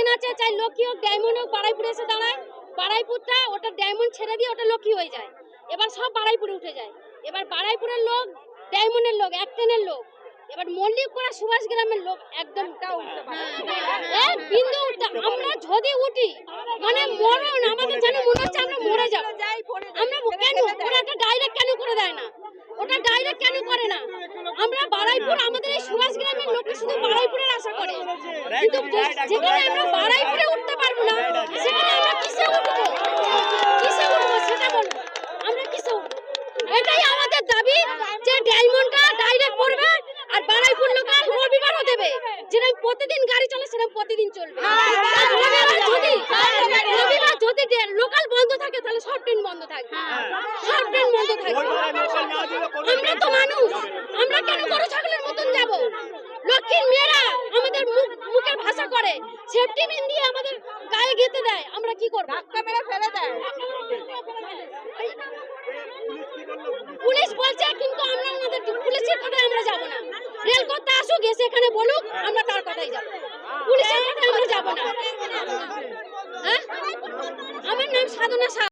Train আছে চাই লক্ষ্মী হোক ডায়মন্ড হোক বারাইপুরে এসে দাঁড়ায়। বারাইপুরটা ওটা ডায়মন্ড ছেড়ে দিয়ে ওটা লক্ষ্মী হয়ে যায়। এবার সব বারাইপুরে উঠে যায়। এবার বারাইপুরের লোক ডায়মন্ডের লোক এক ট্রেনের লোক। এবার মল্লিকপাড়া সুভাষ গ্রামের লোক একদম বিন্দু আমরা যদি উঠি মানে মরণ আমাদের যেন মনে হচ্ছে আমরা মরে যাব। আমরা কেন ওরা একটা ডাইরেক্ট কেন করে দেয় না? ওটা ডাইরেক্ট কেন করে না? আমরা বারাইপুর আমাদের এই সুভাষ গ্রামের লোকে শুধু বারাইপুরের আশা করে কিন্তু যেখানে আমরা বারাইপুরে উঠতে পারব না সেখানে আমরা কিসে উঠবো? কিসে উঠবো সেটা বলব আমরা কিসে উঠবো? এটাই আমাদের দাবি যে ডায়মন্ডটা ডাইরেক্ট করবে আর বারাইপুর লোকাল রবিবারও দেবে। যেরকম প্রতিদিন গাড়ি চলে সেরকম প্রতিদিন চলবে। যদি রবিবার যদি লোকাল বন্ধ থাকে তাহলে সব ট্রেন বন্ধ থাকবে। সব ট্রেন বন্ধ থাকবে। আমরা তো মানুষ। আমরা কেন গরু ছাগলের করে সেফটি পিন দিয়ে আমাদের গায়ে গেতে দেয়। আমরা কি করব? ধাক্কা মেরে ফেলে দেয়। পুলিশ বলছে কিন্তু আমরা আমাদের পুলিশের কথায় আমরা যাব না। রেল কর্তা আসো গেছে এখানে বলুক আমরা তার কথাই যাব। পুলিশের কথায় আমরা যাব না। হ্যাঁ? আমার নাম সাধনা